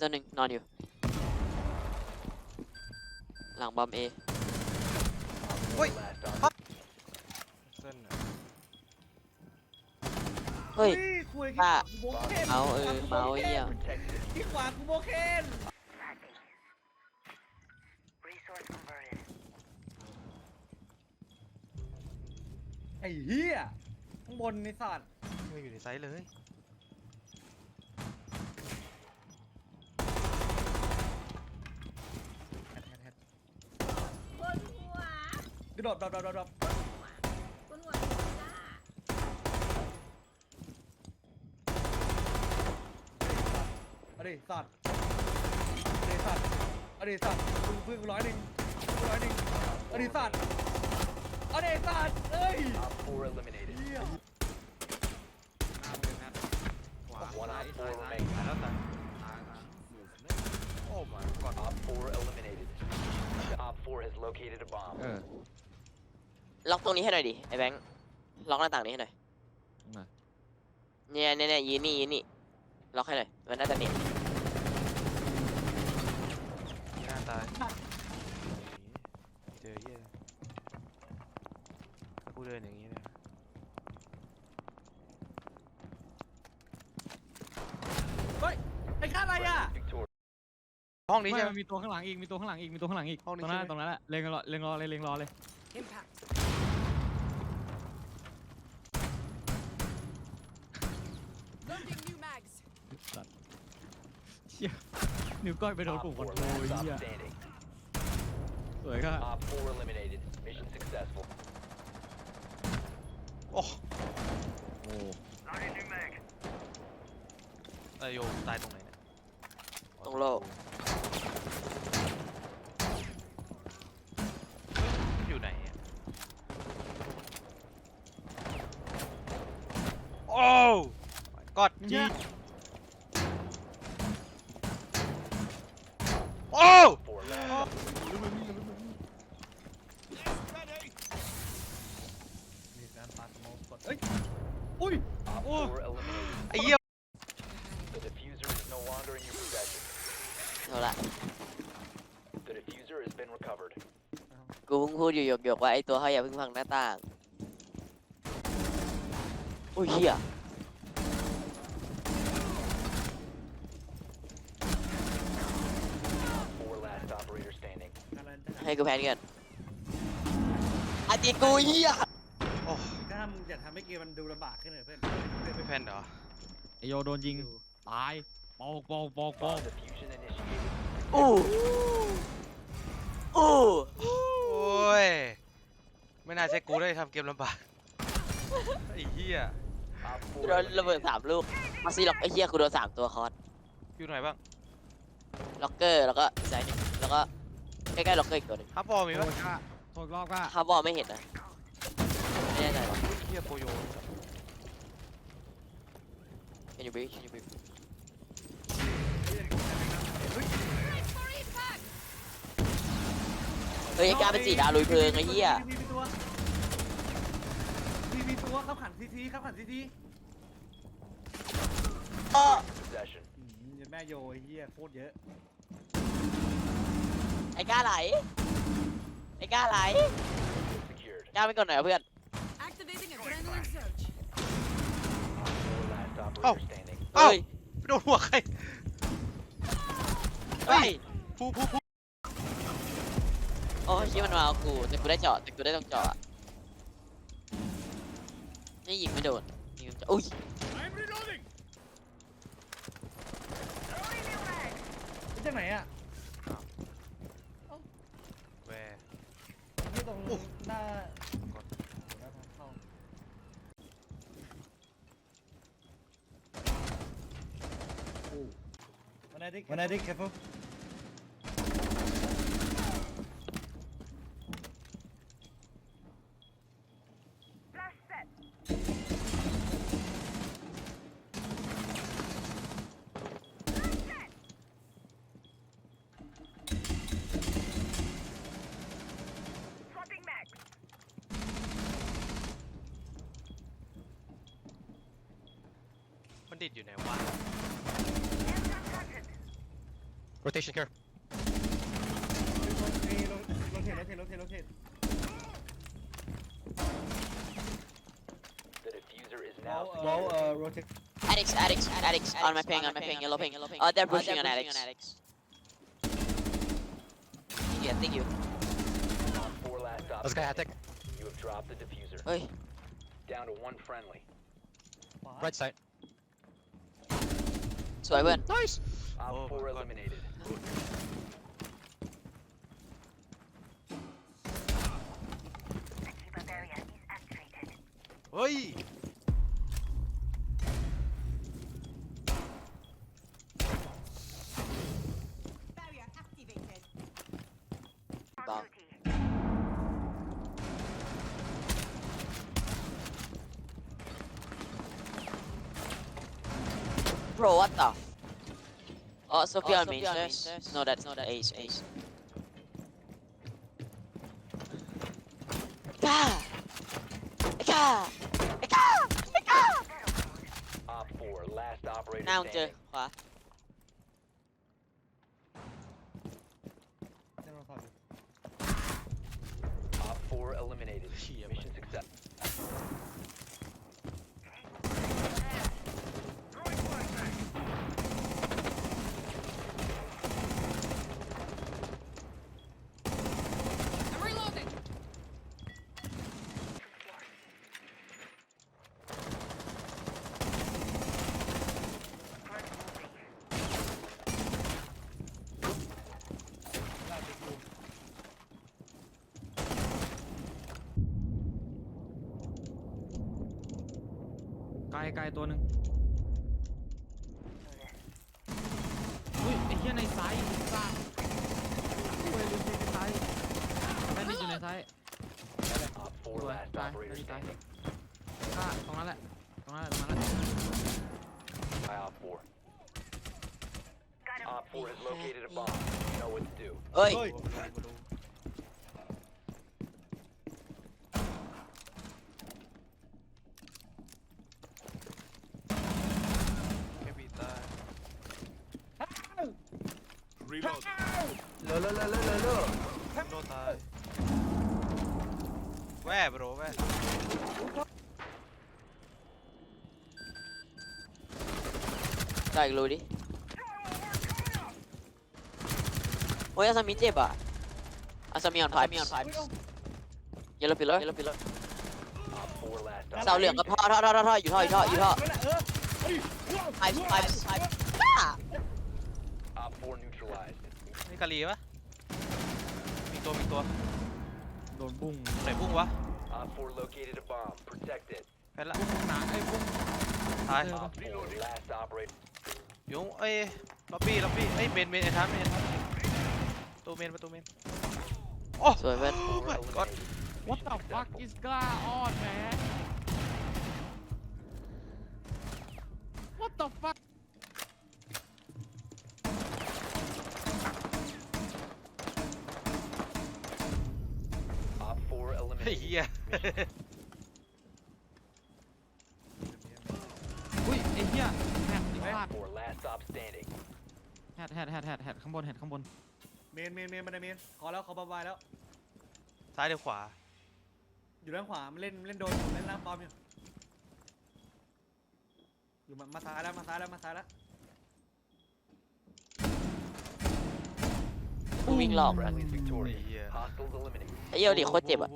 ตัวหนึ่งนอนอยู่ หลังบอมเอ Ui, Last on. hop. เส้นน่ะเฮ้ย คุยป้า กูโบเคนเมาเออเมาไอ้เหี้ย Protected. ที่ขวากูโบเคน Resource converted. ไอ้เหี้ยข้างบนในสัตว์ไม่อยู่ในไซส์เลย แฮดแฮดแฮด บนหัว ก ระโดดดรอปดรอปดรอปดรอปบนหัวจ้าเอาดิสัตว์เอาดิสัตว์เอาดิสัตว์พึ่งพึ่งร้อยหนึ่งพึ่งร้อยหนึ่งเอาดิสัตว์เอาดิสัตว์เอ้ย Op 4 eliminated. เหี้ยขวา One ซ้าย op ซ้าย4ซ้าย remaining. แล้วแต่โอ้ my god Op 4 eliminated. Op 4 has located a bomb. เออ ล็อกตรงนี้ให้หน่อยดิไอ้แบงค์ล็อกหน้าต่างนี้ให้หน่อยมาเนี่ยเนี่ยเนี่ยยืนนี่ยืนนี่ล็อกให้หน่อยมันน่าจะเนียนหน้าตายเจอเหี้ยถ้ากูเดินอย่างนี้เลยไอ้ข้าอะไรอะ Victorious. ห้องนี้ไม่ใช่ไหม มันมีตัวข้างหลังอีก มีตัวข้างหลังอีก มีตัวข้างหลังอีกห้องนี้ตรงนั้นใช่ไหม ตรงนั้นแหละเล็งรอเล็งรอเลยเล็งรอเลย นิ้วก้อยไปโดน Op ปุ่มคอน4โทร last ไอ้ stop เหี้ย standing. สวยค่ะ Op 4 eliminated. Mission successful. โอ้โอ้เออโยมตายตรงไหนเนี่ยตรงโลก อยู่ไหนอะโอ้กอด เนี่ จียโอ้4 last. มีการปาสโมกกดเอ้ยอุ้ย Op 4 eliminated. ไอ้เหี้ย The diffuser is no longer in your possession. เอาละ The diffuser has been recovered. กูเพิ่งพูดอยู่หยกๆว่าไอ้ตัวเขาอย่าเพิ่งพังหน้าต่างอุ้ยเหี้ย 4 last operator standing. อะไรจะ ให้กูแพนก่อนอาจิกูเหี้ยโอ้ถ้ามึงอย่าทำให้เกมมันดูลำบากขึ้นเลยเพื่อนไม่แพนเหรอไอโยโดนยิงตายปอกปอกปอกปอก Bomb diffusion initiated. อู้อู้โอ้ยไม่น่าใช่กูได้ทำเกมลำบากไอ้เหี้ย Op กู4โดนระเบิด eliminated. สามลูกมาซีล็อกไอ้เหี้ยกูโดนสามตัวคอร์สอยู่ไหนบ้างล็อกเกอร์แล้วก็ซ้ายหนึ่งแล้วก็ ใกล้ๆล็อกเกอร์อีกตัวหนึ่งฮับบอลมีโทปะษก็โทษรอบก็ฮาร์บอลไม่เห็นนะไม่แน่ใจหรอกเหี้ยโปโย Can you breathe Can you breathe เฮ้ยไอ้การเป็นสีดาวลุยเพลิงไอ้เหี้ยมีมีตัวมีมีตัวขับขันซีทีขับขันซีที Possession. อืมแม่โยไอ้เหี้ยโคตรเยอะไอ้กล้าไหลไอ้กล้าไหล Secured. กล้าไปก่อนหน่อยเพื่อน Activating adrenaline surge. Op 4 last Oh. operator standing. เอ้า เฮ้ยไปโดนหัวใครเฮ้ยผู้ผู้ผู้โอ้ยชี้มันมาเอากูแต่กูได้เจาะแต่กูได้ต้องเจาะอะนี่ยิงไม่โดนยิงไม่โดนอุ้ยนี่จากไหนอะ แหว ที่ตรง โอ้ หน้า ก่อน หน้าทางเข้าโอ้ วันไหนดิวันไหนดิ careful มันดิดอยู่ไหนวะ Rotation here. เอ้ยโรโรเทตโรเทตโรเทตโรเทต The diffuser is วอ now ลเอ่อวอลเอ่อโรเทต Addicts, addicts, addicts. On my ping, on my ping, yellow ping. Uh, they're pushing on addicts. Yeah, thank you. Op 4 last stop. Let's go attic. You have dropped the diffuser. เฮ้ย Down to one friendly. ขวา Right side. สวยเพื่อน Nice. Op Oh 4 my God. eliminated. เฮ้ย Bomb. Bro, what the? Oh, Sophia on main stairs. No, that's not ace, ace. Ika! Ika! Ika! Ika! Op 4 last operator หน้ามึงเจอ standing. ขวา แน่นอนสอดอยู่ Op 4 eliminated. Shit, Mission success. ได้ติดกู ไกลไกลตัวหนึ่งอุ้ยไอ้เหี้ยในซ้ายซ่าโอ้ยลืมที่ในซ้ายแม่นนี่อยู่ในซ้าย Op ส4วย last ตาย operator ไม่มีตาย standing. ฆ่าตรงนั้นแหละ ตรงนั้นแหละตรงนั้นแหละ By Op 4. Op 4 has located a bomb. You know what to do. เอ้ย เฮ้ย แค่บีตาย Reload. โดนตายแว่บรแว่ได้อีกรูดิ โอ้ยอาซามิเจ็บอะอาซามิออนไฟมีออนไฟเยลโลพิลเลอร์เยลโลพิลเลอร์เสาเหลืองกับท่อท่อท่อท่อท่ออยู่ท่ออยู่ท่ออยู่ท่อนั่นแหละเออเฮ้ยไฟไฟไฟ Op 4 neutralized. นี่กะลีปะ มีตัวมีตัวโดนบุ้งไหนพุ่งวะ Op 4 located a bomb. Protect it. แพ้ละบุ้งหนาไอ้บุ้งตายเออ Op 4 last operator. ยุงเอ้ยล็อบบี้ล็อบบี้เอ้ยเมนเมนไอ้ทันเมนตัวเมนประตูเมนโอ้ สวยเพื่อน Oh my god eliminated. What the fuck is going on man What the fuck 4เฮ้ย eliminated. เฮียอุ้ยไอ้เหี้ยแฮดไอ้พลาด Op 4 last stop standing. แฮดแฮดแฮดแฮดแฮดข้างบนแฮดข้างบน เมนเมนเมนบันไดเมนขอแล้วขอบายบายแล้ว ซ้ายเดี๋ยวขวา อยู่ด้านขวามันเล่นเล่นโดนอยู่เล่นล่างปลอมอยู่อยู่มามาซ้ายแล้วมาซ้ายแล้วมาซ้ายแล้วกูวิ่งหลอก Friendly's victorious. Yeah. Hostiles eliminated. ไอ้เหี้ยดิโคตรเจ็บอะ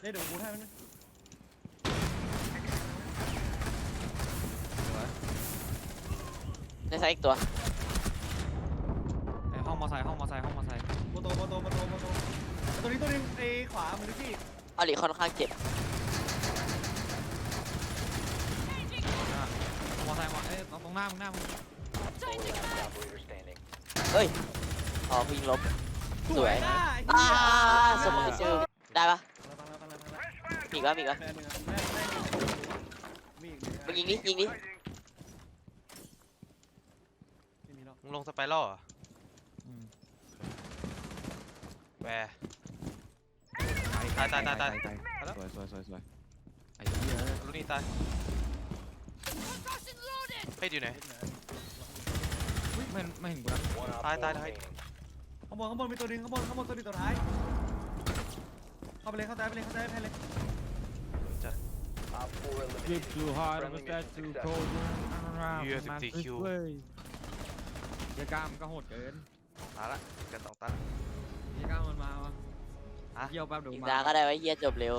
เล่นเดี๋ยวกูให้มันงในซ้ายอีกตัวไอ้ห้องมอไซค์ห้องมอไซค์ห้องมอไซค์โมโตโมโตโมโตโมโตตัวนี้ตัวนึงไอ้ขวามือที่อลิค่อนข้างเจ็บมอไซค์มาเอ้ยตรงหน้ามึงหน้ามึง Op 4 last operator standing. เฮ้ยอ๋อกูยิงลบ สวยได้อ่าสมมติชื่อได้ปะ มีอีกปะมีอีกปะแม่มึงอะแม่แม่มีอีกมึงยิงดิยิงดิไม่มีหรอกมึงลงสไปรัลเหรออืมแวร์ตายตายตายตายไกลมาแล้ว สวยสวยสวยสวยไอ้เหี้ยลูกนี้ตายเฮ้ยอยู่ไหนอุ้ยไม่ไม่เห็นกูนะ One op Tai, four tai, tai. remaining. ข้างบนข้างบนมีตัวหนึงข้างบนข้างบนตัวหนึงตัวท้ายเข้าไปเลยเข้าใจไปเลยเข้าใจไปเลย Op four Grip eliminated. too hard Friendly but that mission too successful. cold around เหี้ย my 14 fist คิวเว้ยเหี้ยกล้ามก็โหดเกินตายละกันสองตาละเหี้ยกล้ามมันมาวะฮะเยี่ยวแป๊บเดี๋ยวอีกมา ตาก็ได้ไว้เฮียจบเร็ว